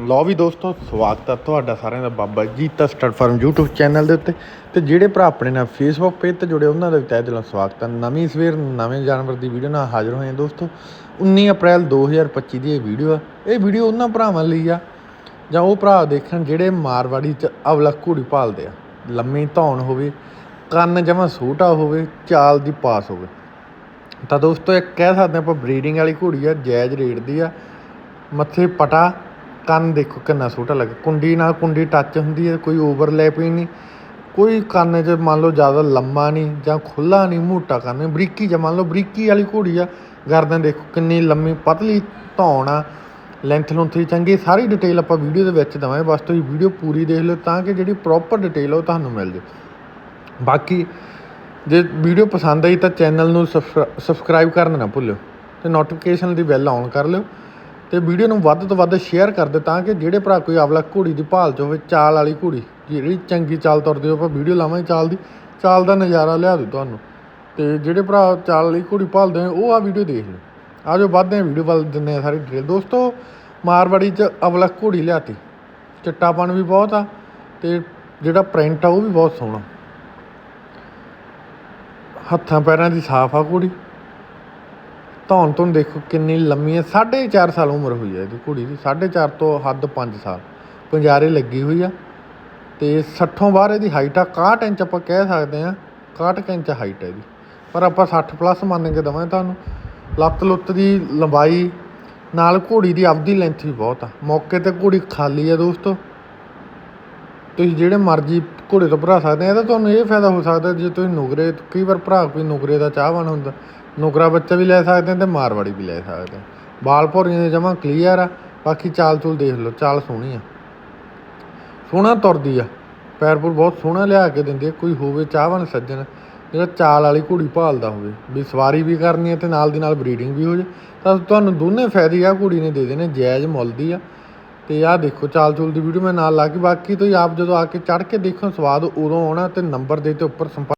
ਲਓ ਵੀ ਦੋਸਤੋ, ਸਵਾਗਤ ਹੈ ਤੁਹਾਡਾ ਸਾਰਿਆਂ ਦਾ Baba Jeeta star farm YouTube channel ਦੇ ਉੱਤੇ। ਤੇ ਜਿਹੜੇ ਭਰਾ ਆਪਣੇ ਨਾਲ Facebook ਪੇਜ ਤੇ ਜੁੜੇ, ਉਹਨਾਂ ਦਾ ਵੀ ਤਹਿ ਦਿਲੋਂ ਸਵਾਗਤ ਹੈ ਨਵੀਂ ਸਵੇਰ, ਨਵੇਂ ਜਾਨਵਰ ਦੀ ਵੀਡੀਓ ਨਾਲ ਹਾਜ਼ਰ ਹੋਏ ਹਾਂ ਦੋਸਤੋ। 19 ਅਪ੍ਰੈਲ 2025 ਦੀ ਇਹ ਵੀਡੀਓ ਆ। ਇਹ ਵੀਡੀਓ ਉਹਨਾਂ ਭਰਾਵਾਂ ਲਈ ਆ, ਜਾਂ ਉਹ ਭਰਾ ਦੇਖਣ ਜਿਹੜੇ ਮਾਰਵਾੜੀ ਚ ਅਵਲਾ ਘੋੜੀ ਭਾਲਦੇ ਆ। ਲੰਮੀ ਧੌਣ ਹੋਵੇ, ਕੰਨ ਜਮਾ ਸੂਟਾ ਹੋਵੇ, ਚਾਲ ਦੀ ਪਾਸ ਹੋਵੇ। ਤਾਂ ਦੋਸਤੋ ਇਹ ਕਹਿ ਸਕਦੇ ਆਪਾਂ ਬਰੀਡਿੰਗ ਵਾਲੀ ਘੋੜੀ ਆ, ਜਾਇਜ਼ ਰੇਟ ਦੀ ਆ। ਮੱਥੇ ਪਟਾ ਕੰਨ ਦੇਖੋ ਕਿੰਨਾ ਛੋਟਾ ਲੱਗ। ਕੁੰਡੀ ਨਾਲ ਕੁੰਡੀ ਟੱਚ ਹੁੰਦੀ ਹੈ, ਕੋਈ ਓਵਰਲੈਪ ਹੀ ਨਹੀਂ। ਕੋਈ ਕੰਨ 'ਚ ਮੰਨ ਲਓ ਜ਼ਿਆਦਾ ਲੰਮਾ ਨਹੀਂ ਜਾਂ ਖੁੱਲਾ ਨਹੀਂ, ਮੋਟਾ ਕੰਨ ਨਹੀਂ, ਬਰੀਕੀ ਜਾਂ ਮੰਨ ਲਓ ਬਰੀਕੀ ਵਾਲੀ ਘੋੜੀ ਆ, ਗਰਦਨ ਦੇਖੋ ਕਿੰਨੀ ਲੰਮੀ, ਪਤਲੀ ਧੌਣ ਆ ਲੈਂਥ ਲੁੰਥ ਚੰਗੀ, ਸਾਰੀ ਡਿਟੇਲ ਆਪਾਂ ਵੀਡੀਓ ਦੇ ਵਿੱਚ ਦਵਾਂਗੇ। ਬਸ ਤੁਸੀਂ ਵੀਡੀਓ ਪੂਰੀ ਦੇਖ ਲਿਓ ਤਾਂ ਕਿ ਜਿਹੜੀ ਪ੍ਰੋਪਰ ਡਿਟੇਲ ਉਹ ਤੁਹਾਨੂੰ ਮਿਲ ਜੇ ਬਾਕੀ ਜੇ ਵੀਡੀਓ ਪਸੰਦ ਆਈ ਤਾਂ ਚੈਨਲ ਨੂੰ ਸਬਸਕ੍ਰਾਈਬ ਕਰਨਾ ਨਾ ਭੁੱਲਿਓ ਤੇ ਨੋਟੀਫਿਕੇਸ਼ਨ ਦੀ ਬੈਲ ਆਨ ਕਰ ਲਿਓ। ਤੇ ਵੀਡੀਓ ਨੂੰ ਵੱਧ ਤੋਂ ਵੱਧ ਸ਼ੇਅਰ ਕਰ ਦਿਓ ਤਾਂ ਕਿ ਜਿਹੜੇ ਭਰਾ ਕੋਈ ਆਵਲਾ ਘੋੜੀ ਦੀ ਭਾਲ ਚ ਹੋਵੇ ਚਾਲ ਵਾਲੀ ਘੋੜੀ, ਜਿਹੜੀ ਚੰਗੀ ਚਾਲ ਤੁਰਦੀ ਹੋਵੇ ਆਪਾਂ ਵੀਡੀਓ ਲਾਵਾਂਗੇ ਚਾਲ ਦੀ, ਚਾਲ ਦਾ ਨਜ਼ਾਰਾ ਲਿਆ ਦੂ ਤੁਹਾਨੂੰ। ਤੇ ਜਿਹੜੇ ਭਰਾ ਚਾਲ ਵਾਲੀ ਘੋੜੀ ਭਾਲਦੇ ਹੋ ਉਹ ਆ ਵੀਡੀਓ ਦੇਖ ਲਓ। ਆਜੋ ਵੱਧਦੇ ਹਾਂ ਵੀਡੀਓ, ਵੱਲ ਦਿੰਦੇ ਆ ਸਾਰੀ ਡਿਟੇਲ ਦੋਸਤੋ, ਮਾਰਵਾੜੀ ਚ ਅਵਲਾ ਘੋੜੀ ਲਿਆਤੀ। ਚਿੱਟਾਪਣ ਵੀ ਬਹੁਤ ਆ, ਤੇ ਜਿਹੜਾ ਪ੍ਰਿੰਟ ਆ, ਉਹ ਵੀ ਬਹੁਤ ਸੋਹਣਾ। ਹੱਥਾਂ, ਪੈਰਾਂ ਦੀ ਸਾਫ਼ ਆ ਘੋੜੀ। ਧੌਣ ਤੋਂ ਦੇਖੋ ਕਿੰਨੀ ਲੰਮੀ ਹੈ। 4.5 ਸਾਲ ਉਮਰ ਹੋਈ ਹੈ ਇਹਦੀ ਘੋੜੀ ਦੀ। 4.5 ਤੋਂ ਹੱਦ 5 ਸਾਲ। ਪੰਜਾਰੇ ਲੱਗੀ ਹੋਈ ਆ। ਤੇ 60ੋਂ ਬਾਹਰ ਇਹਦੀ ਹਾਈਟ ਆ। 61 ਇੰਚ ਆਪਾਂ ਕਹਿ ਸਕਦੇ ਆ 61 ਇੰਚ ਹਾਈਟ ਹੈ ਇਹਦੀ। ਪਰ ਆਪਾਂ 60 ਪਲੱਸ ਮੰਨ ਕੇ ਦਵਾਂਗੇ ਤੁਹਾਨੂੰ। ਲੱਤ ਲੁੱਤ ਦੀ ਲੰਬਾਈ, ਨਾਲ ਘੋੜੀ ਦੀ ਆਪਦੀ ਲੈਂਥ ਵੀ ਬਹੁਤ ਆ। ਮੌਕੇ ਤੇ ਘੋੜੀ ਖਾਲੀ ਆ ਦੋਸਤੋ। ਤੁਸੀਂ ਜਿਹੜੇ ਮਰਜ਼ੀ ਘੋੜੇ ਤੋਂ ਭਰਾ ਸਕਦੇ ਆ। ਇਹਦਾ ਤੁਹਾਨੂੰ ਇਹ ਫਾਇਦਾ ਹੋ ਸਕਦਾ ਜੇ ਤੁਸੀਂ ਨੁਗਰੇ, ਕਈ ਵਾਰ ਭਰਾ ਕੋਈ ਨੁਗਰੇ ਦਾ ਚਾਹਵਾਨ ਹੁੰਦਾ। ਨੁਗਰਾ ਬੱਚਾ ਵੀ ਲੈ ਸਕਦੇ ਆ ਤੇ ਮਾਰਵਾੜੀ ਵੀ ਲੈ ਸਕਦੇ ਬਾਲ ਭੌਰੀਆਂ ਦੇ ਜਮਾ ਕਲੀਅਰ ਆ, ਬਾਕੀ ਚਾਲ ਚੂਲ ਦੇਖ ਲਓ, ਚਾਲ ਸੋਹਣੀ ਆ। ਸੋਹਣਾ ਤੁਰਦੀ ਆ ਪੈਰਪੁਰ ਬਹੁਤ ਸੋਹਣਾ ਲਿਆ ਕੇ ਦਿੰਦੀ ਆ, ਕੋਈ ਹੋਵੇ ਚਾਹਵਾਨ ਸੱਜਣ, ਜਿਹੜਾ ਚਾਲ ਵਾਲੀ ਘੋੜੀ ਭਾਲਦਾ ਹੋਵੇ, ਵੀ ਸਵਾਰੀ ਵੀ ਕਰਨੀ ਹੈ ਤੇ ਨਾਲ ਦੀ ਨਾਲ ਬਰੀਡਿੰਗ ਵੀ ਹੋ ਜੇ, ਤਾਂ ਤੁਹਾਨੂੰ ਦੋਨੇ ਫਾਇਦੇ ਆ, ਘੋੜੀ ਨੇ ਦੇ ਦੇਣੇ, ਜਾਇਜ਼ ਮੁੱਲ ਦੀ ਆ। ਤੇ ਆਹ ਦੇਖੋ ਚਾਲ ਚੂਲ ਦੀ ਵੀਡੀਓ ਮੈਂ ਨਾਲ ਲਾ ਕੇ, ਬਾਕੀ ਤੁਸੀਂ ਆਪ ਜਦੋਂ ਆ ਕੇ ਚੜ ਕੇ ਦੇਖੋ, ਸਵਾਦ ਉਦੋਂ ਆਉਣਾ ਤੇ ਨੰਬਰ ਦੇ ਤੇ ਉੱਪਰ ਸੰਪਰਕ